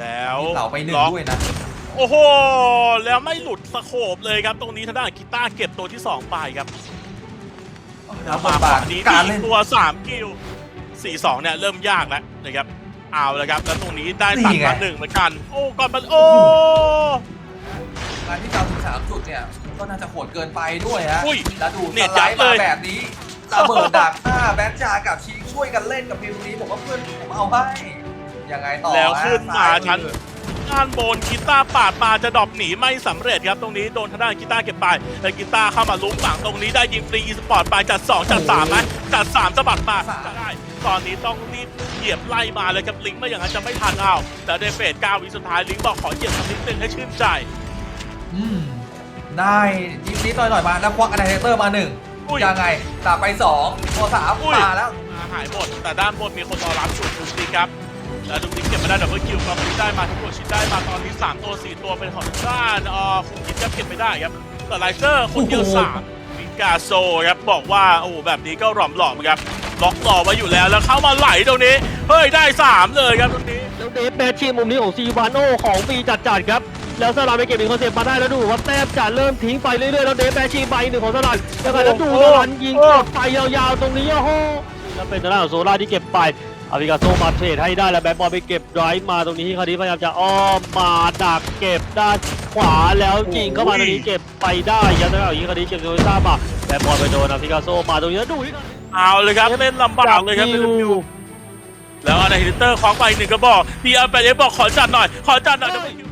แล้วมีเต่าไปหนึ่งล็อกด้วยนะ โอ้โห แล้วไม่หลุดสโคบเลยครับ ตรงนี้ทางด้านกีตาร์เก็บตัวที่ 2 ไปครับ แล้วบมาทบาฝั่ทงนี้การมีเล่นตัว 3 กิล4-2เนี่ยเริ่มยากแล้วนะครับ เอาแล้วครับ แล้วตรงนี้ได้ตัดนี่ไงมาหนึ่งเหมือนกัน โอ้ก่อนมันโอ้การที่จะเอาถึงสามจุดเนี่ยก็น่าจะโหดเกินไปด้วยฮะอุ้ยแล้วดูเน็สตไลยัดด์เลมายแบบนี้ระเบิดดักหน้าแบงค์จากับชิงช่วยกันเล่นกับพิมพ์นี้ผมว่าเพื่อนผมเอาให้ ยังไงต่อแล้วขึ้นมาซ้ยชั้นด้านบนกีตาร์ปาดมาจะดรอปหนีไม่สำเร็จครับตรงนี้โดนทางด้านกีตาร์เก็บไปแล้วกีตาร์เข้ามาลุ้มฝั่งตรงนี้ได้ยิงฟรีอีสปอร์ตไปจัด 2 จัด3ไหมจัด3สะบัดมาจะได้ตอนนี้ต้องรีบเหยียบไล่มาเลยครับลิงก์ไม่อย่างนั้นจะไม่ทันเอาแต่ในเฟส9วิสุดท้ายลิงก์บอกขอเหยียบสักนิดนึงให้ชื่นใจอืมได้นิดนิดหน่อยหน่อยๆมาแล้วควักอะไนเตอร์มาหนึ่งอุ้ยยังไงตามไปสองตัวสามอุ้ยมาแล้วมาหายหมดแต่ด้านบนมีคนรอรับอยู่ทุกทีครับ แล้วทุกทีเก็บมาได้ดับเบิลคิวความคิดได้มาทั้งหมดชิ้นได้มาตอนนี้ 3 ตัว 4 ตัวเป็นของด้านอ่อคุณคิดจะเก็บไม่ได้ครับแต่ไลเซอร์คนเดียวสามมิกาโซครับบอกว่าโอ้แบบนี้ก็หล่อมหลอมครับล็อกต่อไว้อยู่แล้วแล้วเข้ามาไหลตรงนี้ เฮ้ยได้ 3 เลยครับตรงนี้ แล้วเดฟแบทชีมุมนี้ของซีวานโอของปีจัดจัดๆครับแล้วสลัดไปเก็บอีกคอนเซปต์มาได้แล้วดูว่าแต้มจะเริ่มทิ้งไปเรื่อยๆแล้วเดฟแบทชีใบหนึ่งของสลัดแล้วก็แล้วดูสลัดยิงกดไปยาวๆตรงนี้โอ้โหแล้วเป็นทางด้านของโซล่าที่เก็บไป อาริกาโซมาเทรดให้ได้แล้วแบทบอลไปเก็บไดรฟ์มาตรงนี้คราวนี้พยายามจะอ้อมมาดักเก็บด้านขวาแล้วยิงเข้ามาตรงนี้เก็บไปได้ยังทางด้านของยิงคราวนี้เก็บโซล่ามาแบทบอลไปโดนอาริกาโซมาตรงนี้แล้วดูที่เอาเลยครับเล่นลำบากเลยครับจากนิวแล้วอนาฮิเตอร์คว้างไปอีกหนึ่งกระบอกพีอาร์ไปเอบอกขอจัดหน่อยขอจัดหน่อย WQ